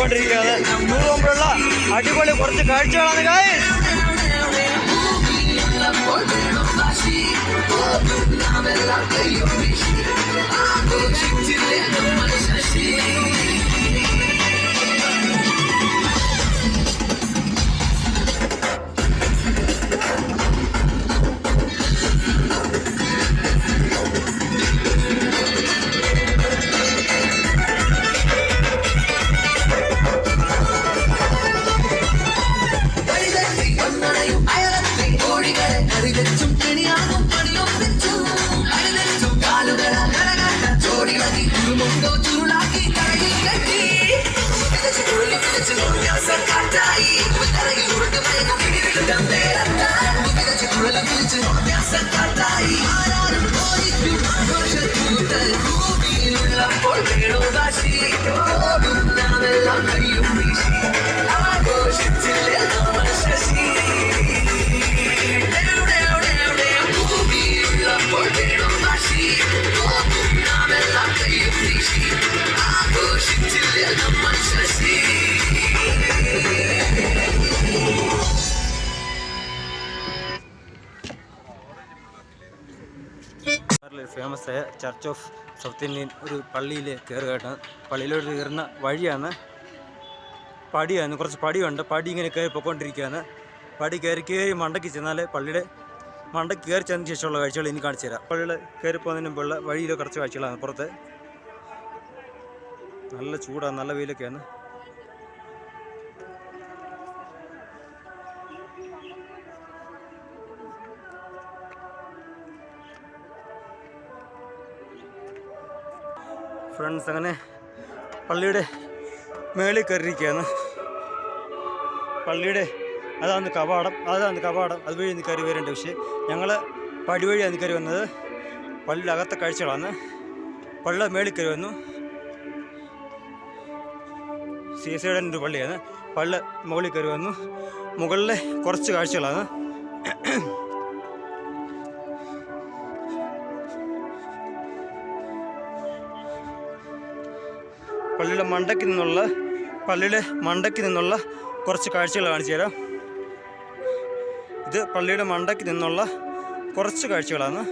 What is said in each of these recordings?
Munnar tour പോയിക്കൊണ്ടിരിക്കുകയാണ് tour പോകുമ്പോഴുള്ള അടിപൊളി കുറച്ച് കാഴ്ചകളാണ് ഗായ്സ് ഫേമസ് ആയ ചർച്ച് ഓഫ് സൗത്ത് ഇന്ത്യൻ ഒരു പള്ളിയിൽ കയറുകയാണ് പള്ളിയിലോട്ട് കയറുന്ന വഴിയാണ് പടിയാണ്. കുറച്ച് പടിയുണ്ട്. പടി ഇങ്ങനെ കയറി പൊയ്ക്കൊണ്ടിരിക്കുകയാണ് പടി കയറി കയറി മണ്ടയ്ക്ക് ചെന്നാൽ പള്ളിയുടെ മണ്ടയ്ക്ക് കയറി ചെന്നതിന് ശേഷമുള്ള കാഴ്ചകൾ ഇനി കാണിച്ചു തരാം. പള്ളിയിൽ കയറി പോകുന്നതിന് മുമ്പുള്ള വഴിയിലെ കുറച്ച് കാഴ്ചകളാണ് പുറത്ത്. നല്ല ചൂടാണ്. നല്ല വെയിലൊക്കെയാണ്. ഫ്രണ്ട്സ് അങ്ങനെ പള്ളിയുടെ മേളിൽ കയറിയിരിക്കുകയാണ്. പള്ളിയുടെ അതാണ് കവാടം അതാണ് കവാടം. അതുവഴി എനിക്ക് കയറി വരേണ്ട പക്ഷേ ഞങ്ങൾ പടി എനിക്ക് കയറി വന്നത്. പള്ളിയുടെ അകത്തെ കാഴ്ചകളാണ്. പള്ളിയുടെ മേളിൽ കയറി വന്നു. സി എസ് ഐയുടെ ഒരു പള്ളിയാണ്. പള്ളി മുകളിൽ കയറി വന്നു. മുകളിലെ കുറച്ച് കാഴ്ചകളാണ്. പള്ളിയുടെ മണ്ടയ്ക്ക് നിന്നുള്ള പള്ളിയുടെ മണ്ടയ്ക്ക് നിന്നുള്ള കുറച്ച് കാഴ്ചകൾ കാണിച്ചു തരാം. ഇത് പള്ളിയുടെ മണ്ടയ്ക്ക് നിന്നുള്ള കുറച്ച് കാഴ്ചകളാണ്.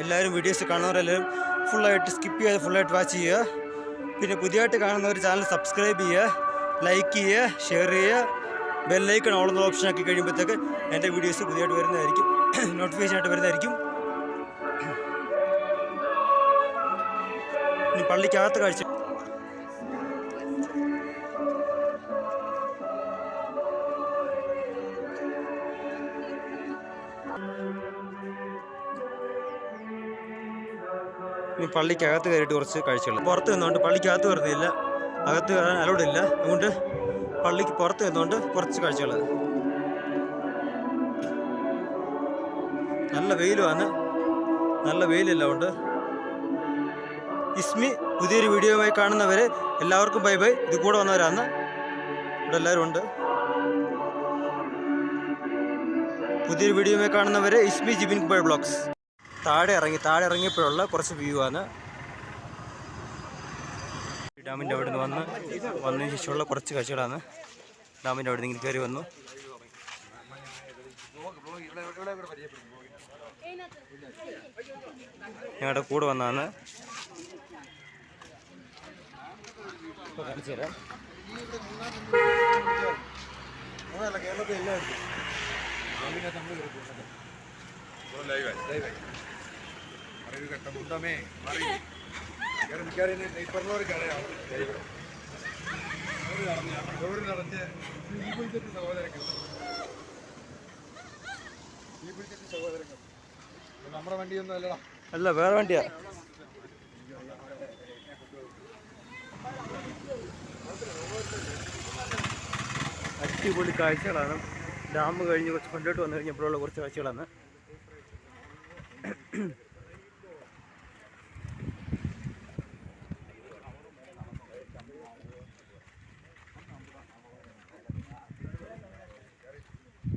എല്ലാവരും വീഡിയോസ് കാണുന്നവരെല്ലാവരും ഫുള്ളായിട്ട് സ്കിപ്പ് ചെയ്യാതെ ഫുള്ളായിട്ട് വാച്ച് ചെയ്യുക. പിന്നെ പുതിയതായിട്ട് കാണുന്നവർ ചാനൽ സബ്സ്ക്രൈബ് ചെയ്യുക ലൈക്ക് ചെയ്യുക ഷെയർ ചെയ്യുക. ബെല്ലൈക്കൺ ഓളുന്ന ഓപ്ഷൻ ആക്കി കഴിയുമ്പോഴത്തേക്ക് എന്റെ വീഡിയോസ് പുതിയതായിട്ട് വരുന്നതായിരിക്കും. നോട്ടിഫിക്കേഷൻ ആയിട്ട് വരുന്നതായിരിക്കും. ഇനി പള്ളിക്കകത്ത് കാഴ്ച ഇനി പള്ളിക്കകത്ത് കയറിയിട്ട് കുറച്ച് കാഴ്ചകൾ പുറത്ത് നിന്നുകൊണ്ട് പള്ളിക്കകത്ത് കയറുന്നില്ല അകത്ത് കയറാൻ അലോഡ് ഇല്ല. അതുകൊണ്ട് പള്ളിക്ക് പുറത്ത് നിന്നുകൊണ്ട് കുറച്ച് കാഴ്ചകൾ നല്ല വെയിലുമാണ്. നല്ല വെയിലില്ല അതുകൊണ്ട് ഇസ്മി പുതിയൊരു വീഡിയോയുമായി കാണുന്നവരെ എല്ലാവർക്കും ബൈ ബൈ. ഇത് കൂടെ വന്നവരാന്ന് ഇവിടെ എല്ലാവരും ഉണ്ട്. പുതിയൊരു വീഡിയോയുമായി കാണുന്നവരെ ഇസ്മി ജിബിൻ ബൈ ബ്ലോഗ്സ്. താഴെ ഇറങ്ങി താഴെ ഇറങ്ങിയപ്പോഴുള്ള കുറച്ച് വ്യൂ ആണ്. ഡാമിന്റെ അവിടെ നിന്ന് വന്ന് വന്നതിന് ശേഷമുള്ള കുറച്ച് കാഴ്ചകളാണ്. ഡാമിന്റെ അവിടെ നിന്ന് കയറി വന്നു. ഞങ്ങളുടെ കൂടെ വന്നാണ് ഇപ്പോൾ കാണിച്ചു തരാം നമ്മുടെ വണ്ടിയൊന്നും അല്ലടാ അല്ല വേറെ വണ്ടിയാ. അടിപൊളി കാഴ്ചകളാണ്. ഡാം കഴിഞ്ഞ് കുറച്ച് ഫ്രണ്ടോട്ട് വന്നു കഴിഞ്ഞപ്പോഴുള്ള കുറച്ച് കാഴ്ചകളാണ്.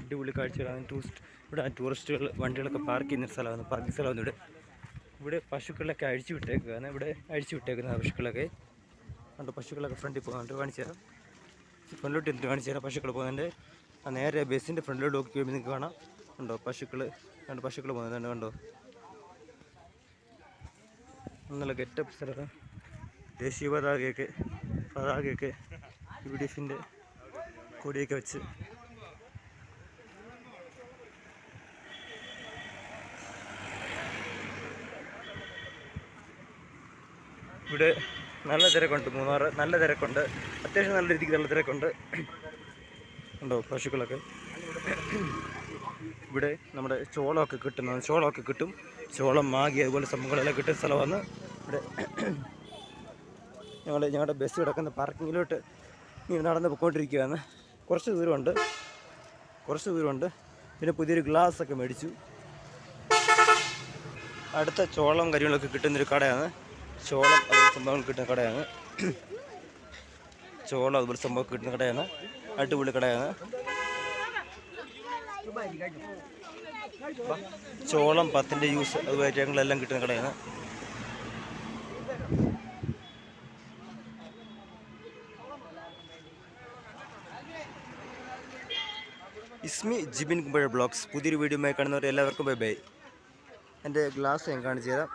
അടിപൊളി കാഴ്ചകളാണ്. ടൂറിസ്റ്റ് ഇവിടെ ടൂറിസ്റ്റുകൾ വണ്ടികളൊക്കെ പാർക്ക് ചെയ്യുന്ന സ്ഥലമാണ്. പാർക്കിംഗ് സ്ഥലമാണ് ഇവിടെ. ഇവിടെ പശുക്കളൊക്കെ അഴിച്ചു വിട്ടേക്കുകയാണ് ഇവിടെ അഴിച്ചു വിട്ടേക്കുന്ന പശുക്കളൊക്കെ. ഉണ്ട് പശുക്കളൊക്കെ ഫ്രണ്ടിൽ പോകുന്നുണ്ട് കാണിച്ചു തരാം. ഫ്രണ്ടിലോട്ട് എന്ത് കാണിച്ചു തരാം പശുക്കൾ പോകുന്നുണ്ട്. ആ നേരെ ബസ്സിന്റെ ഫ്രണ്ടിലോട്ട് നോക്കി കഴിയുമ്പോൾ നിങ്ങൾക്ക് കാണാം. കണ്ടോ പശുക്കൾ രണ്ട് പശുക്കൾ പോകുന്നുണ്ട് കണ്ടോ. നല്ല ഗെറ്റപ്പ് സ്ഥലം. ദേശീയ പതാകയൊക്കെ പതാകയൊക്കെ യു ഡി എഫിന്റെ കൊടിയൊക്കെ വെച്ച്. ഇവിടെ നല്ല തിരക്കുണ്ട് മൂന്നാറ് നല്ല തിരക്കുണ്ട്. അത്യാവശ്യം നല്ല രീതിക്ക് നല്ല തിരക്കുണ്ട്. ഉണ്ടോ പശുക്കളൊക്കെ? ഇവിടെ നമ്മുടെ ചോളമൊക്കെ കിട്ടുന്ന ചോളമൊക്കെ കിട്ടും. ചോളം മാഗി അതുപോലെ സംഭവങ്ങളെല്ലാം കിട്ടുന്ന സ്ഥലമാണ്. ഇവിടെ ഞങ്ങൾ ഞങ്ങളുടെ ബസ് കിടക്കുന്ന പാർക്കിങ്ങിലോട്ട് ഇങ്ങനെ നടന്ന് പോയിക്കൊണ്ടിരിക്കുകയാണ് കുറച്ച് ദൂരമുണ്ട്. കുറച്ച് ദൂരമുണ്ട്. പിന്നെ പുതിയൊരു ഗ്ലാസ് ഒക്കെ മേടിച്ചു. അടുത്ത ചോളം കാര്യങ്ങളൊക്കെ കിട്ടുന്നൊരു കടയാണ്. ചോളം സംഭവങ്ങൾ കിട്ടുന്ന കടയാണ്. ചോളം അതുപോലെ സംഭവം കിട്ടുന്ന കടയാണ്. അടിപൊളി കടയാണ്. ചോളം പത്തിന്റെ യൂസ് അതുപോലെ എല്ലാം കിട്ടുന്ന കടയാണ്. ഇസ്മി ജിബിൻ കുമ്പഴ ബ്ലോഗ്സ്. പുതിയൊരു വീഡിയോ കാണുന്നവർ എല്ലാവർക്കും ബൈ ബൈ. എന്റെ ഗ്ലാസ് ഞാൻ കാണിച്ചു തരാം.